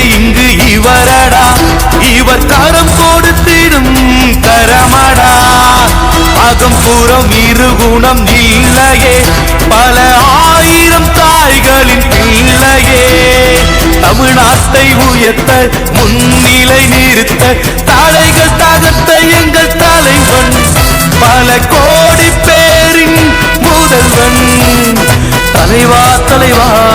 இங்கு இவரடா. இவர் கரம் கொடுத்திடும் கரமடா. அகம் புறம் இருகுணம் இல்லையே. பல ஆயிரம் தாய்களின் பிள்ளையே. தமிழ்நாட்டை உயர்த்த முன்னிலை நிறுத்த தலைகள் தகர்த்த எங்கள் தலைவன். பல கோடி பேரின் முதல்வன். தலைவா தலைவா.